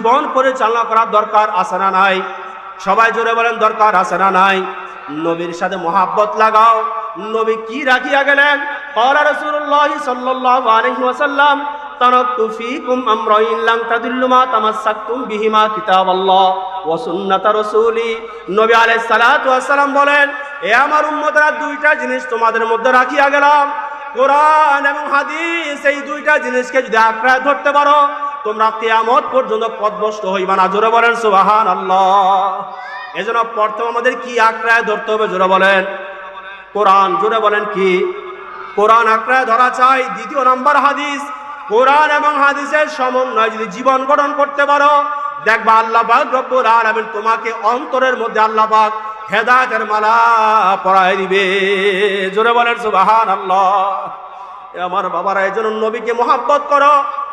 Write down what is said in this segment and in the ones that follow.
জীবন পরিচালনা করার দরকার আছে না নাই? সবাই জোরে বলেন, দরকার আছে না নাই? নবীর সাথে মহাব্বত লাগাও। নবী কি রাখিয়া গেলেন? কলা বিহিমা নবী বলেন দুইটা জিনিস তোমাদের মধ্যে রাখিয়া গেলাম। কোরআন এবং হাদিস, এই দুইটা জিনিসকে যদি আঁকড়ায় ধরতে পারো তোমরা কিয়ামত পর্যন্ত পদভস্ত হইবা না। জোরে বলেন সুবাহান আল্লাহ এজন্য প্রথম আমাদের কি আঁকড়ায় ধরতে হবে? জোরে বলেন। কোরআন, জোরে বলেন কি? কোরআন আঁকড়ায় ধরা চাই। দ্বিতীয় নম্বর হাদিস, কোরআন এবং হাদিসের সমন্বয় যদি জীবন গঠন করতে পারো, দেখবা আল্লাহ পাক রব্বুল তোমাকে অন্তরের মধ্যে আল্লাহ হেদায়েতের মালা পরায় দিবে। জোরে বলেন, সুবহানাল্লাহ। এ আমার বাবারা এই জন্য নবীকে মোহাব্বত করো।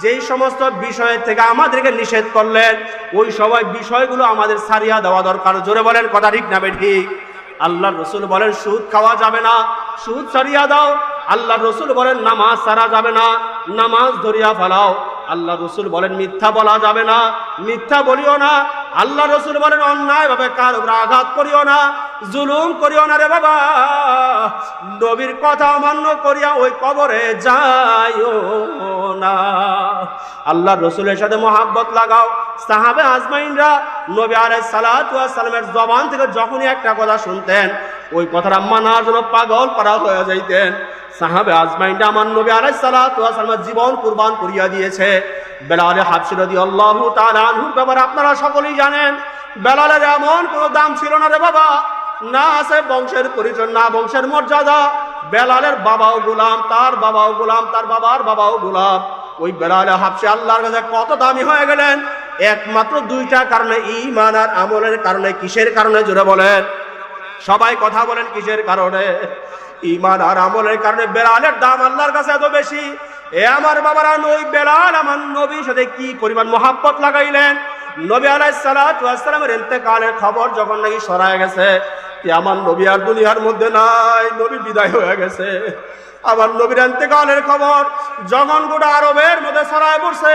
যেই সমস্ত বিষয়ের থেকে আমাদেরকে নিষেধ করলেন, ওই সবাই বিষয়গুলো আমাদের সারিয়া দেওয়া দরকার। জোরে বলেন, কথা ঠিক না ঠিক? আল্লাহ রসুল বলেন, সুদ খাওয়া যাবে না। সুদ সারিয়া দাও। আল্লাহ রসুল বলেন, নামাজ সারা যাবে না। নামাজ ধরিয়া ফেলাও। আল্লাহ রসুল বলেন, মিথ্যা বলা যাবে না। মিথ্যা বলিও না। আল্লাহ রসুল বলেন অন্যায় ভাবে কার উপর আঘাত করিও না, জুলুম করিও না রে বাবা। নবীর কথা অমান্য করিয়া ওই কবরে যাইও না। আল্লাহ রসুলের সাথে মহাব্বত লাগাও। সাহাবে আজমাইনরা নবী আলাই সালামের জবান থেকে যখনই একটা কথা শুনতেন, ওই কথাটা মানার জন্য পাগল পারা হয়ে যাইতেন। সাহাবে আজমাইনটা আমার নবী আলাই সালামের জীবন কুরবান করিয়া দিয়েছে। বেলালে হাফসিরদি আল্লাহ তালুর ব্যাপারে আপনারা সকলেই জানেন, বেলালের এমন কোনো দাম ছিল না রে বাবা। না আছে বংশের পরিচয়, না বংশের মর্যাদা। বেলালের বাবাও গোলাম, তার বাবাও গোলাম, তার বাবার বাবাও গোলাম। ওই বেলালে হাফসে আল্লাহর কাছে কত দামি হয়ে গেলেন? একমাত্র দুইটা কারণে ইমান আর আমলের কারণে, কিসের কারণে জুড়ে বলেন। সবাই কথা বলেন কিসের কারণে? ইমান আর আমলের কারণে বেলালের দাম আল্লাহর কাছে এত বেশি। এ আমার বাবারা নই বেলাল, আমার নবীর সাথে কি পরিমাণ মহাব্বত লাগাইলেন? নবী আলাইসালামের ইন্তেকালের খবর যখন নাকি সরায় গেছে আমার নবী আর দুনিয়ার মধ্যে নাই, নবী বিদায় হয়ে গেছে। আমার নবীর ইন্তেকালের খবর যখন গোটা আরবের মধ্যে সরায় পড়ছে,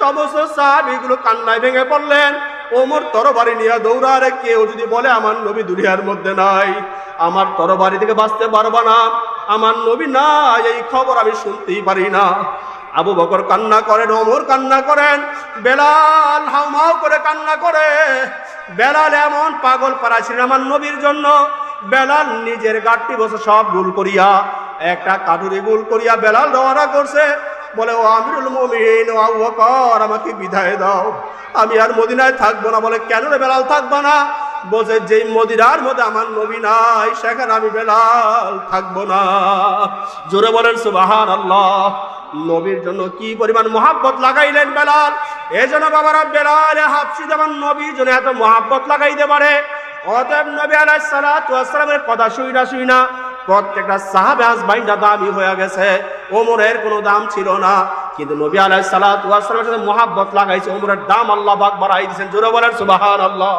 সমস্ত সাহাবিগুলো কান্নায় ভেঙে পড়লেন। ওমর তরবারি নিয়ে দৌড়ারে, কেউ যদি বলে, আমার নবী দুনিয়ার মধ্যে নাই, আমার তরবারি থেকে বাঁচতে পারবা না, আমার নবী নাই, এই খবর আমি শুনতেই পারি না। আবু বকর কান্না করেন, ওমর কান্না করেন, বেলাল হাউমাউ করে কান্না করে, বেলাল এমন পাগল পারা ছিলেন আমার নবীর জন্য, বেলাল নিজের গাঠটি বসে সব গুল করিয়া, একটা কাঠুরি গুল করিয়া বেলাল রওনা করছে বলে, ও আমিরুল মমিন ও আবু বকর, আমাকে বিদায় দাও। আমি আর মদিনায় থাকব না। বলে, কেন রে বেলাল, থাকব না? বলছে, যেই মদিনার মধ্যে আমার নবী নাই, সেখানে আমি বেলাল থাকব না। জোরে বলেন সুবাহান আল্লাহ নবীর জন্য কি পরিমাণ মহাব্বত লাগাইলেন বেলাল? এই জন্য বাবারা, বেলাল হাফসি যেমন নবীর জন্য এত মহাব্বত লাগাইতে পারে। অতএব নবী আলাই সালামের কথা শুই না শুই না প্রত্যেকটা সাহাবে আজমাইনটা দামি হয়ে গেছে। ওমরের কোনো দাম ছিল না। কিন্তু নবী আলাই সালামের সাথে মহাব্বত লাগাইছে, ওমরের দাম আল্লাহ বাক বাড়াই দিয়েছেন। জোরে বলেন সুবাহান আল্লাহ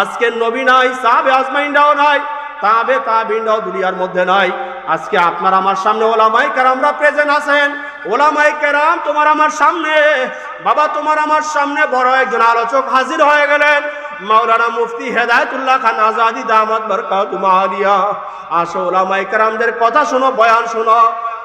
আজকে নবী নাই, সাহাবে আজমাইনটাও নাই, তাবে তাবিনটাও দুনিয়ার মধ্যে নাই। আজকে আপনার আমার সামনে ওলামাই কেরামরা প্রেজেন্ট আছেন। ওলামাই কেরাম তোমার আমার সামনে, বাবা তোমার আমার সামনে বড় একজন আলোচক হাজির হয়ে গেলেন। মাওলানা মুফতি হেদায়তুল্লাহ খান আজাদি দামত বরকাত মালিয়া। আসো ওলামাই কেরামদের কথা শোনো, বয়ান শোনো।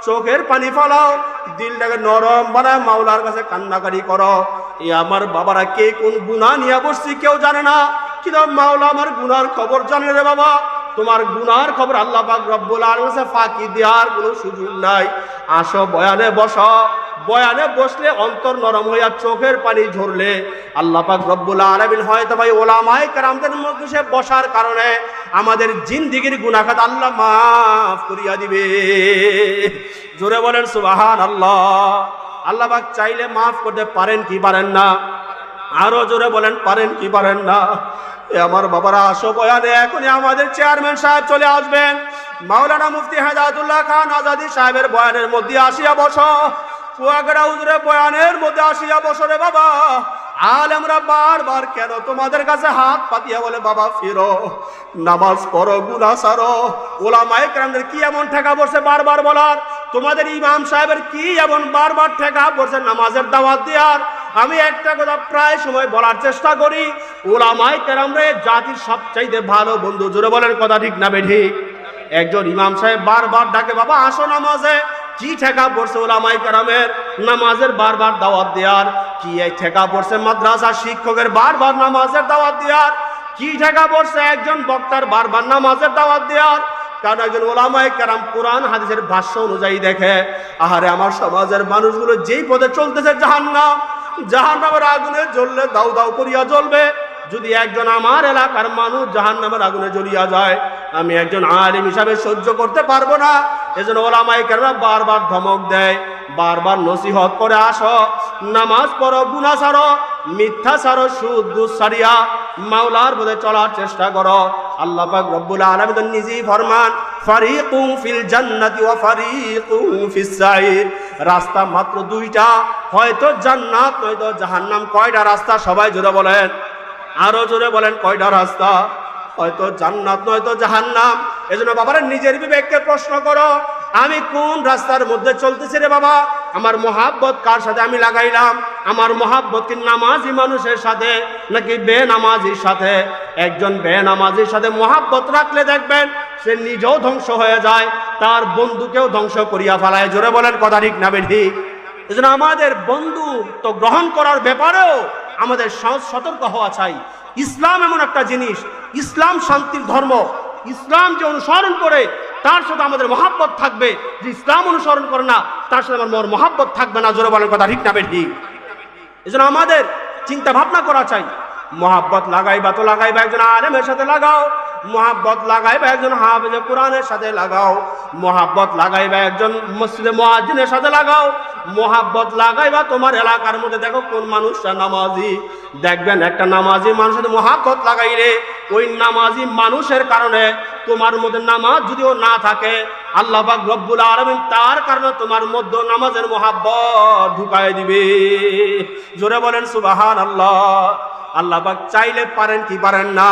চোখের পানি ফালাও, দিলটাকে নরম বানায় মাওলার কাছে কান্নাকারি করো। এ আমার বাবারা কে কোন গুণা নিয়ে বসছি কেউ জানে না। কিন্তু মাওলা আমার গুনার খবর জানে রে বাবা। তোমার গুনার খবর আল্লাহ পাক রব্বুল আলমে ফাঁকি দেওয়ার কোনো সুযোগ নাই। আসো বয়ানে বস। বয়ানে বসলে অন্তর নরম হইয়া চোখের পানি ঝরলে। আল্লাহ পাক রব্বুল আলমিন হয়তো ভাই ওলামাই কারামদের মধ্যে বসার কারণে আমাদের জিন্দিগির গুনাখাত আল্লাহ মাফ করিয়া দিবে। জোরে বলেন সুবাহান আল্লাহ আল্লাহ পাক চাইলে মাফ করতে পারেন কি পারেন না? আরও জোরে বলেন, পারেন কি পারেন না? আমার বাবারা, আসো বয়ানে, এখনই আমাদের চেয়ারম্যান সাহেব চলে আসবেন। মাওলানা মুফতি হেদায়তুল্লাহ খান আজাদি সাহেবের বয়ানের মধ্যে আসিয়া বসো। কুয়াগড়া হুজুরের বয়ানের মধ্যে আসিয়া বসো রে বাবা। আলেমরা বারবার, কেন তোমাদের কাছে হাত পাতিয়া? বলে, বাবা, ফিরো, নামাজ পড়ো গুনা সারো। ওলামায়ে কেরামদের কি এমন ঠেকা বসে বারবার বলার? তোমাদের ইমাম সাহেবের কি এমন বারবার ঠেকা বসে নামাজের দাওয়াত দেওয়ার? আমি একটা কথা প্রায় সময় বলার চেষ্টা করি। ওলামায়ে কেরামরা জাতির সবচাইতে ভালো বন্ধু, জোরে বলেন কথা ঠিক না বেঠিক একজন ইমাম সাহেব বারবার ডাকে, বাবা, আসো নামাজে। কি ঠেকা পড়ছে ওলামাই কারামের? নামাজের বারবার দাওয়াত দেওয়ার। কি এই ঠেকা পড়ছে মাদ্রাসা শিক্ষকের বারবার নামাজের দাওয়াত দেওয়ার? কি ঠেকা পড়ছে একজন বক্তার বারবার নামাজের দাওয়াত দেওয়ার? কারণ একজন ওলামাই কারাম কোরআন হাদিসের ভাষ্য অনুযায়ী দেখে, আহারে আমার সমাজের মানুষগুলো যেই পথে চলতেছে জাহান্নাম, জাহান্নামের আগুনে জ্বললে দাউ দাউ করিয়া জ্বলবে। যদি একজন আমার এলাকার মানুষ জাহান নামের আগুনে জ্বলিয়া যায়, আমি একজন আলিম হিসাবে সহ্য করতে পারব না। এজন্য ওলামাই কেনরা বারবার ধমক দেয়, বারবার নসিহত করে আসো, নামাজ পড়ো গুনা সারো, মিথ্যা সারো, সুদ দুধ সারিয়া মাওলার পথে চলার চেষ্টা করো। আল্লাহ পাক রব্বুল আলামিন নিজেই ফরমান, ফারিকুম ফিল জান্নাতি ওয়া ফারিকুম ফিস সাইর। রাস্তা মাত্র দুইটা, হয়তো জান্নাত, নয়তো জাহান্নাম, কয়টা রাস্তা সবাই জোরে বলেন? আরও জোরে বলেন কয়টা রাস্তা? হয়তো জান্নাত, নয়তো জাহান্নাম। এজন্য বাবারা, নিজের বিবেককে প্রশ্ন করো। আমি কোন রাস্তার মধ্যে চলতেছি রে বাবা? আমার মহাব্বত কার সাথে আমি লাগাইলাম? আমার মহাব্বত কি নামাজি মানুষের সাথে নাকি বেনামাজির সাথে? একজন বেনামাজির সাথে মহাব্বত রাখলে দেখবেন, সে নিজেও ধ্বংস হয়ে যায়, তার বন্ধুকেও ধ্বংস করিয়া ফেলায়। জোরে বলেন, কথা ঠিক না বেঠিক এজন্য আমাদের বন্ধু তো গ্রহণ করার ব্যাপারেও আমাদের সতর্ক হওয়া চাই। ইসলাম এমন একটা জিনিস, ইসলাম শান্তির ধর্ম। ইসলাম যে অনুসরণ করে, তার সাথে আমাদের মহাব্বত থাকবে। যে ইসলাম অনুসরণ করে না, তার সাথে আমার মহাব্বত থাকবে না, জোরে বলার কথা ঠিক না ঠিক এজন্য আমাদের চিন্তা ভাবনা করা চাই। মহাব্বত লাগাইবা তো লাগাইবা একজন আলেমের সাথে লাগাও। মহাব্বত লাগাইবা একজন হাফেজে কোরআনের সাথে লাগাও। মহাব্বত লাগাইবা একজন মসজিদে মুয়াজ্জিনের সাথে লাগাও। মহাব্বত লাগাইবা তোমার এলাকার মধ্যে। দেখো কোন মানুষটা নামাজি। দেখবেন একটা নামাজি মানুষের মহাব্বত লাগাইলে ওই নামাজি মানুষের কারণে তোমার মধ্যে নামাজ যদিও না থাকে, আল্লাহ রব্বুল আলামিন তার কারণে তোমার মধ্যে নামাজের মহাব্বত ঢুকায় দিবে। জোরে বলেন সুবাহান আল্লাহ আল্লাহ চাইলে পারেন কি পারেন না?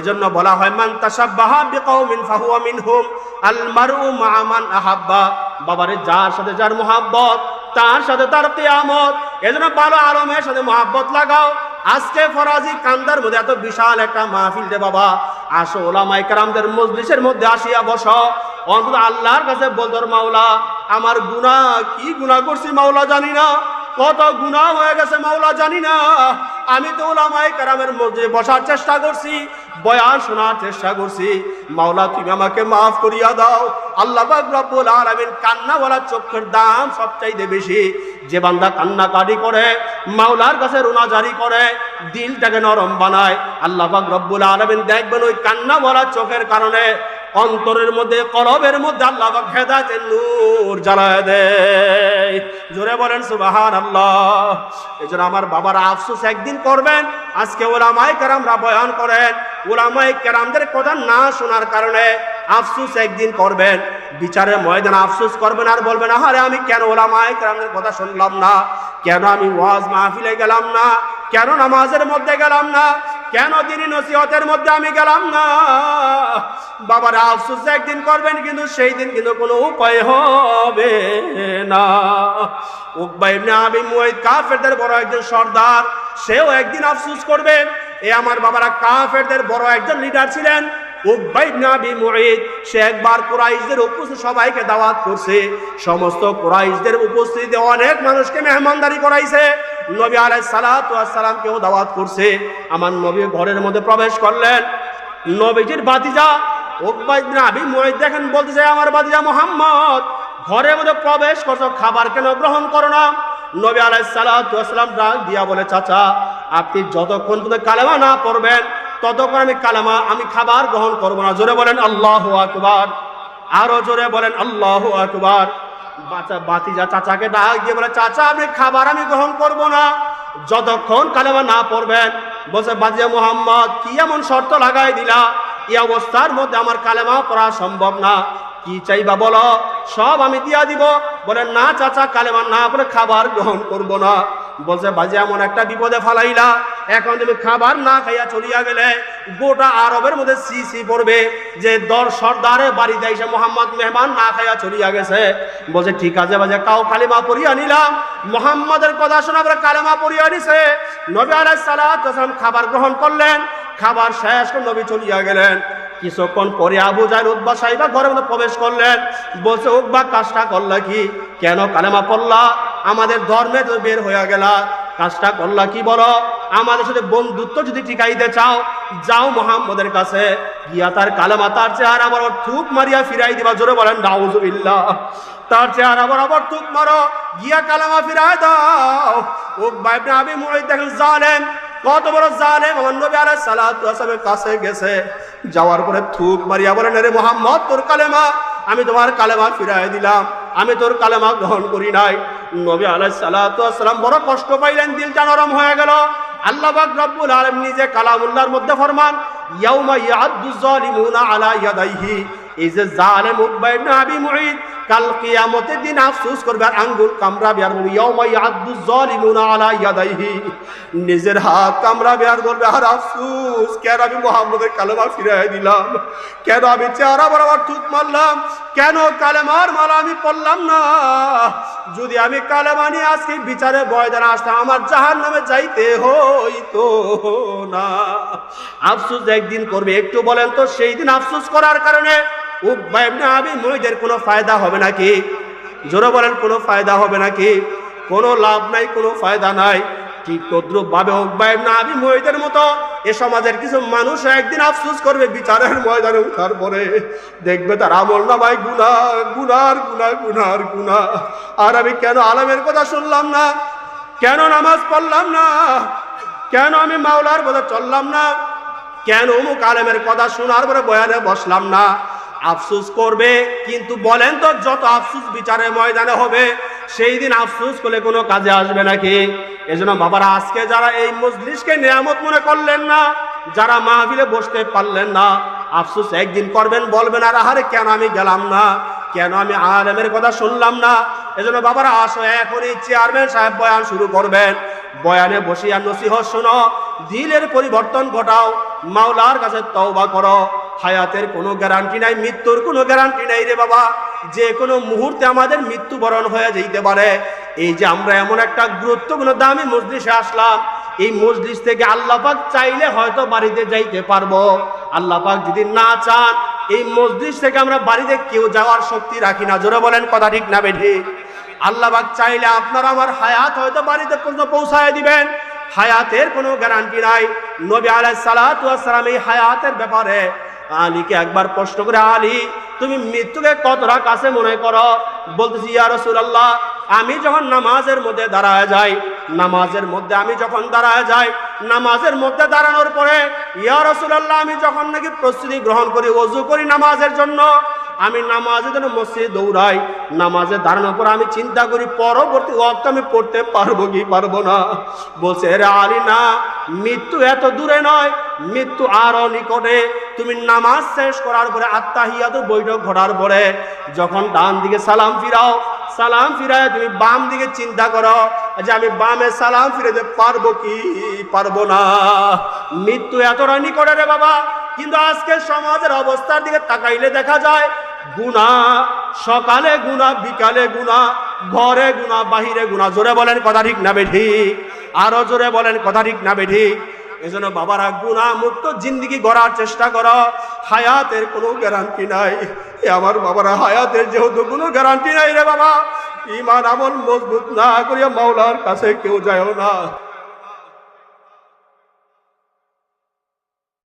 এজন্য বলা হয়, মান তাসাব্বাহা বিকাউমিন ফাহুয়া মিনহুম, আল মারউ মা মান আহাব্বা। বাবারে, যার সাথে যার মোহাব্বত তার সাথে তার কিয়ামত। এজন্য ভালো আলমের সাথে মোহাব্বত লাগাও। আজকে ফরাজি কান্দার মধ্যে এত বিশাল একটা মাহফিল রে বাবা, আসো ওলামাই কারামদের মজলিসের মধ্যে আসিয়া বসো। অন্তত আল্লাহর কাছে বলতর মাওলা, আমার গুনাহ, কি গুনাহ করছি মাওলা জানি না। কত গুনাহ হয়ে গেছে মাওলা জানি না। আমি তো ওলামাই কারামের মধ্যে বসার চেষ্টা করছি। বয়ান শোনার চেষ্টা করছি। মাওলা, তুমি আমাকে মাফ করিয়া দাও। আল্লাহ রব্বুল আলামিন কান্না বলার চোখের দাম সবচাইতে বেশি। যে বান্দা কান্নাকাটি করে, মাওলার কাছে রোনা জারি করে, দিলটাকে নরম বানায়, আল্লাহ রব্বুল আলামিন দেখবেন ওই কান্না বলার চোখের কারণে অন্তরের মধ্যে, কলবের মধ্যে আল্লাহ পাক হেদায়েতের নূর জ্বালায় দেয়। জোরে বলেন সুবাহান আল্লাহ এজন্য আমার বাবার আফসোস একদিন করবেন, আজকে ওলামাই কেরামরা বয়ান করেন ওলামাই কেরামদের কথা না শোনার কারণে আফসোস একদিন করবেন। বিচারের ময়দান আফসোস করবেন আর বলবেন আরে আমি কেন ওলামাই কেরামদের কথা শুনলাম না? কেন আমি ওয়াজ মাহফিলে গেলাম না? কেন নামাজের মধ্যে গেলাম না? কেন তিনি নসিহতের মধ্যে আমি গেলাম না? বাবার, আফসোস একদিন করবেন, কিন্তু সেই দিন কিন্তু কোনো উপায় হবে না। উকবা ইবনে আবি মুয়াইদ কাফেরদের বড় একজন সর্দার, সেও একদিন আফসোস করবে, এ আমার বাবারা, কাফেরদের বড় একজন লিডার ছিলেন সে একবার কুরাইশদের উপস্থিত সবাইকে দাওয়াত করছে। সমস্ত কুরাইশদের উপস্থিতিতে অনেক মানুষকে মেহমানদারি করাইছে। নবী আলাইহিস সালাতু ওয়াস সালামকেও দাওয়াত করছে। আমার নবী ঘরের মধ্যে প্রবেশ করলেন। নবীজির বাতিজা আবি দেখেন বলতে চাই আমার বাতিজা মোহাম্মদ, ঘরের মধ্যে প্রবেশ করছ, খাবার কেন গ্রহণ করো না? নবী আলাইহিস সালাতু ওয়াস সালাম ডাক দিয়া বলে, চাচা, আপনি যতক্ষণ পর্যন্ত কালেমা না পড়বেন, ততক্ষণ আমি কালেমা, আমি খাবার গ্রহণ করব না। জোরে বলেন, আল্লাহু আকবার। আরও জোরে বলেন, আল্লাহু আকবার। বাচ্চা বাতিজা চাচাকে ডাক দিয়ে বলে, চাচা আপনি খাবার আমি গ্রহণ করব না। যতক্ষণ কালেমা না পড়বেন। বলছে, বাজিয়া মোহাম্মদ, কি এমন শর্ত লাগাই দিলা? এই অবস্থার মধ্যে আমার কালেমা পড়া সম্ভব না। কি চাইবা বলো? সব আমি দিয়া দিব। বলে, না, চাচা, কালেমা না পড়ে খাবার গ্রহণ করব না। বলছে, বাজে এমন একটা বিপদে ফালাইলা। এখন তুমি খাবার না খাইয়া চলিয়া গেলে গোটা আরবের মধ্যে সি সি পড়বে যে দর সর্দারে বাড়িতে এসে মোহাম্মদ মেহমান না খাইয়া চলিয়া গেছে। বলছে, ঠিক আছে বাজে কাউ কালিমা পড়িয়া নিলাম। মোহাম্মদের কথা শোনা পরে কালেমা পড়িয়া নিছে। নবী ওয়াস সালাম খাবার গ্রহণ করলেন, খাবার শেষ করে নবী চলিয়া গেলেন। কিছুক্ষণ পরে আবু জাহেল উদ্বা সাহিবা ঘরের মধ্যে প্রবেশ করলেন। বলছে, উকবা, কাজটা করলা কি? কেন কালেমা পড়লা? আমাদের ধর্মে তো বের হয়ে গেলা। কাজটা করলা কি বলো? আমাদের সাথে বন্ধুত্ব যদি টিকাইতে চাও, যাও মোহাম্মদের কাছে। গিয়া তার কালেমা, তার চেহারা বরাবর থুক মারিয়া ফিরাই দিবা। জোরে বলেন, নাউজুবিল্লাহ। তার চেহারা বরাবর থুক মারো। গিয়া কালেমা ফিরাই দাও। উকবা ইবনে আবি মুঈদ দেখেন, জালেম। কত বড় জালেম আমার নবী আলাইহিস সালাতু ওয়াসালামের কাছে গেছে। যাওয়ার পরে থুক মারিয়া বলেন রে মোহাম্মদ, তোর কালেমা, আমি তোমার কালেমা ফিরাই দিলাম। আমি তোর কালেমা গ্রহণ করি নাই। নবী আলাই সালাম বড় কষ্ট পাইলেন দিলটা নরম হয়ে গেল। আল্লাহ পাক রব্বুল আলম নিজে কালামুল্লাহর মধ্যে ফরমান, ইয়াউমা ইয়াদু যালিমুনা আলা ইয়াদাইহি। এই যে জালেম উকবা ইবনে আবি মুঈদ কাল কিয়ামতের দিন আফসোস করবে আর আঙ্গুল কামড়াবে আর বলবে, ইয়াউমা ইয়াদু যালিমুনা আলা ইয়াদাইহি। নিজের হাত কামড়াবে আর বলবে, আর আফসোস, কেন আমি মোহাম্মদের কালেমা ফিরাই দিলাম? কেন আমি চেহারা বরাবর থুক মারলাম? কেন কালেমার মালা আমি পড়লাম না? যদি আমি কালেমা নিয়ে আজকে বিচারে বয়দান আসতাম, আমার জাহান নামে যাইতে হইতো না। আফসোস একদিন করবে, একটু বলেন তো, সেই দিন আফসোস করার কারণে উকবা ইবনে আবি মুঈদের কোনো ফায়দা হবে নাকি? জোরে বলেন, কোনো ফায়দা হবে নাকি? কোনো লাভ নাই, কোনো ফায়দা নাই। ঠিক তদ্রুপ ভাবে উকবা ইবনে আবি মুঈদের মতো এ সমাজের কিছু মানুষ একদিন আফসোস করবে, বিচারের ময়দানে উঠার পরে। দেখবে তার আমল নামায় গুনা গুনার গুনা গুনার গুনা আর আমি কেন আলমের কথা শুনলাম না? কেন নামাজ পড়লাম না? কেন আমি মাওলার কথা চললাম না? কেন অমুক আলেমের কথা শোনার পরে বয়ানে বসলাম না? আফসুস করবে, কিন্তু বলেন তো যত আফসুস বিচারের ময়দানে হবে, সেই দিন আফসুস করলে কোনো কাজে আসবে নাকি? এজন্য বাবারা, আজকে যারা এই মজলিসকে নিয়ামত মনে করলেন না, যারা মাহফিলে বসতে পারলেন না, আফসুস একদিন করবেন, বলবেন, আর আহারে কেন আমি গেলাম না? কেন আমি আলেমের কথা শুনলাম না? এজন্য বাবারা, আসো এখনই চেয়ারম্যান সাহেব বয়ান শুরু করবেন। বয়ানে বসিয়া নসিহত শোনো, দিলের পরিবর্তন ঘটাও, মাওলার কাছে তওবা করো। হায়াতের কোনো গ্যারান্টি নাই, মৃত্যুর কোনো গ্যারান্টি নাই রে বাবা। যে কোনো মুহূর্তে আমাদের মৃত্যুবরণ হয়ে যেতে পারে। এই যে আমরা এমন একটা গুরুত্বপূর্ণ দামি মজলিসে আসলাম, এই মজলিস থেকে আল্লাহ পাক চাইলে হয়তো বাড়িতে যাইতে পারব। আল্লাহ পাক যদি না চান, এই মসজিদ থেকে আমরা বাড়িতে কেউ যাওয়ার শক্তি রাখি না। জোরে বলেন কথা ঠিক না বেঠি? আল্লাহ পাক চাইলে আপনার আমার হায়াত হয়তো বাড়িতে পর্যন্ত পৌঁছায় দিবেন। হায়াতের কোনো গ্যারান্টি নাই। নবী আলাইহিস সালাতু সালাম এই হায়াতের ব্যাপারে আলীকে একবার প্রশ্ন করে, আলী, তুমি মৃত্যুকে কতটা কাছে মনে করো? বলতেছি, ইয়া রাসূলুল্লাহ, আমি যখন নামাজের মধ্যে দাঁড়ায় যাই, নামাজের মধ্যে আমি যখন দাঁড়ায় যাই, নামাজের মধ্যে দাঁড়ানোর পরে, ইয়া রাসূলুল্লাহ, আমি যখন নাকি প্রস্তুতি গ্রহণ করি ওযু করি নামাজের জন্য, আমি নামাজের জন্য মসজিদে দৌড়াই, নামাজে দাঁড়ানোর পর আমি চিন্তা করি, পরবর্তী ওয়াক্ত আমি পড়তে পারব কি পারব না? বলছে রে আলী না, মৃত্যু এত দূরে নয়, মৃত্যু আরও নিকটে তুমি নামাজ শেষ করার পরে আত্মাহিয়াত বৈঠক ঘটার পরে যখন ডান দিকে সালাম ফিরাও, সালাম ফিরায় তুমি বাম দিকে চিন্তা করো যে আমি বামে সালাম ফিরাতে পারব কি পারব না। মৃত্যু এতটা নিকটে রে বাবা, কিন্তু আজকে সমাজের অবস্থার দিকে তাকাইলে দেখা যায়, গুণা, সকালে গুণা, বিকালে গুণা, ঘরে গুণা, বাহিরে গুণা, জোরে বলেন কথা ঠিক না বেঠি আরও জোরে বলেন কথা ঠিক না বেঠি এজন্য বাবারা গুণা মুক্ত জিন্দিগি গড়ার চেষ্টা কর। হায়াতের কোনো গ্যারান্টি নাই। আমার বাবারা, হায়াতের যেহেতু কোনো গ্যারান্টি নাই রে বাবা ইমান আমল মজবুত না করিয়া মাওলার কাছে কেউ যায় না।